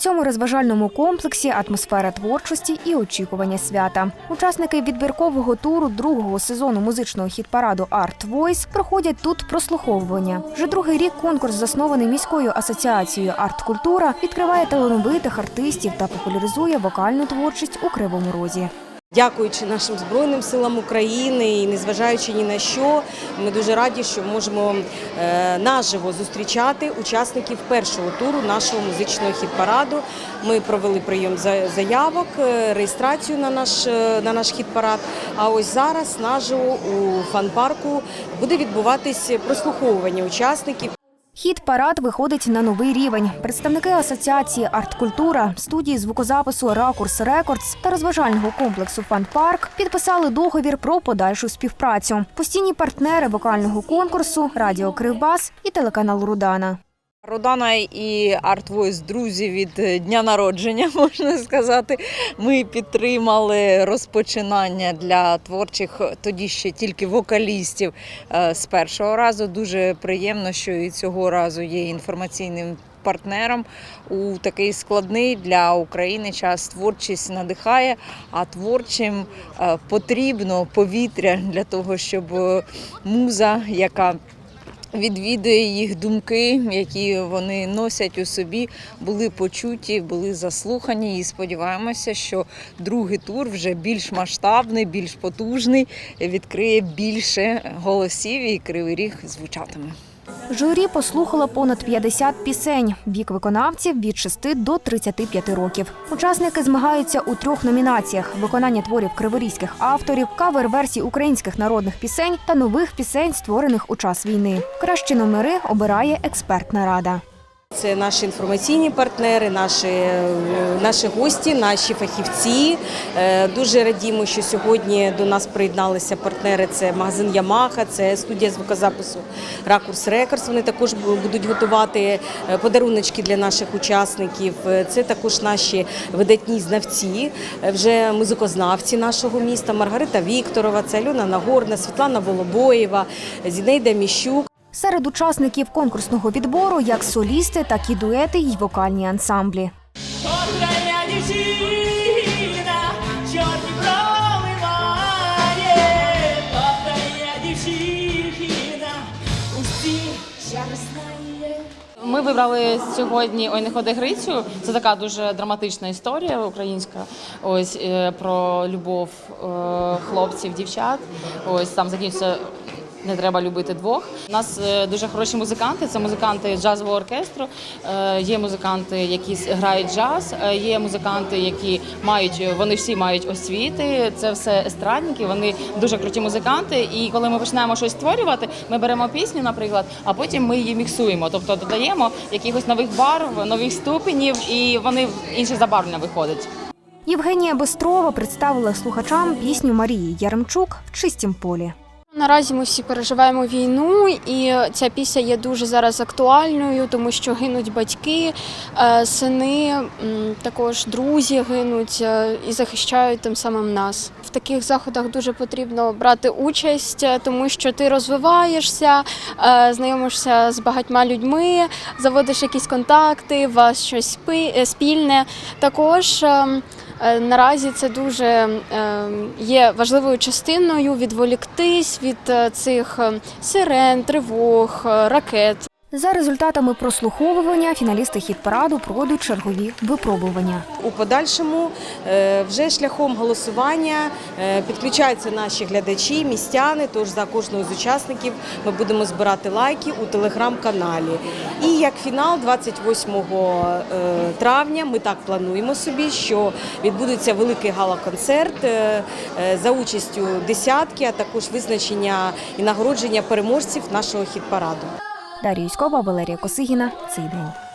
цьому розважальному комплексі атмосфера творчості і очікування свята. Учасники відбіркового туру другого сезону музичного хіт-параду Art Voice проходять тут прослуховування. Вже другий рік конкурс, заснований міською асоціацією «Арт-культура», відкриває талановитих артистів та популяризує вокальну творчість у Кривому Розі. Дякуючи нашим збройним силам України і незважаючи ні на що, ми дуже раді, що можемо е, наживо зустрічати учасників першого туру нашого музичного хіт-параду. Ми провели прийом за- заявок, е, реєстрацію на наш е, на наш хіт-парад. А ось зараз наживо у фан-парку буде відбуватись прослуховування учасників. Хіт парад виходить на новий рівень. Представники асоціації «Арт-культура», студії звукозапису Ракурс Рекордс та розважального комплексу Фан-парк підписали договір про подальшу співпрацю. Постійні партнери вокального конкурсу Радіо Кривбас і телеканал Рудана. Родана і Voice друзі від е, дня народження, можна сказати. Ми підтримали розпочинання для творчих тоді ще тільки вокалістів е, з першого разу. Дуже приємно, що і цього разу є інформаційним. Партнером у такий складний для України час творчість надихає, а творчим е, потрібно повітря для того, щоб муза, яка відвідує їх думки, які вони носять у собі, були почуті, були заслухані. І сподіваємося, що другий тур вже більш масштабний, більш потужний, відкриє більше голосів і кривий ріг звучатиме. Журі послухало понад 50 пісень. Вік виконавців від 6 до 35 років. Учасники змагаються у трьох номінаціях: виконання творів криворізьких авторів, кавер-версій українських народних пісень та нових пісень, створених у час війни. Кращі номери обирає експертна рада. Це наші інформаційні партнери, наші, наші гості, наші фахівці. Е, Дуже радімо, що сьогодні до нас приєдналися партнери. Це магазин Ямаха, це студія звукозапису Ракурс Рекордс. Вони також будуть готувати е, подаруночки для наших учасників. Е, Це також наші видатні знавці, вже музикознавці нашого міста. Маргарита Вікторова, це Альона Нагорна, Світлана Волобоєва, Зінейда Міщук. Серед учасників конкурсного відбору як солісти, так і дуети й вокальні ансамблі. Ми вибрали сьогодні Ой, не ходи Грицю. Це така дуже драматична історія українська. Ось е, про любов е, хлопців, дівчат. Ось там закінчиться. Не треба любити двох. У нас е, дуже хороші музиканти. Це музиканти джазового оркестру. Е, Є музиканти, які грають джаз. е, Є музиканти, які мають вони всі мають освіти. Це все естрадники. Вони дуже круті музиканти. І коли ми починаємо щось створювати, ми беремо пісню, наприклад, а потім ми її міксуємо. Тобто додаємо якихось нових барв, нових ступенів, і вони інше забарвлення виходять. Євгенія Бистрова представила слухачам пісню Марії Яремчук в чистім полі. Наразі ми всі переживаємо війну, і ця пісня є дуже зараз актуальною, тому що гинуть батьки, е, сини, також друзі гинуть е, і захищають тим самим нас. В таких заходах дуже потрібно брати участь, е, тому що ти розвиваєшся, знайомишся з багатьма людьми, заводиш якісь контакти, у вас щось спільне. Також ем, Наразі це дуже е, є важливою частиною відволіктись від е, цих е, сирен, тривог, е, ракет. За результатами прослуховування фіналісти хіт-параду пройдуть чергові випробування. У подальшому е, вже шляхом голосування е, підключаються наші глядачі, містяни. Тож за кожного з учасників ми будемо збирати лайки у телеграм-каналі. І як фінал, 28 е, травня, ми так плануємо собі, що відбудеться великий гала-концерт за участю десятки, а також визначення і нагородження переможців нашого хіт-параду. Дар'я Юськова, Валерія Косигіна. Цей день.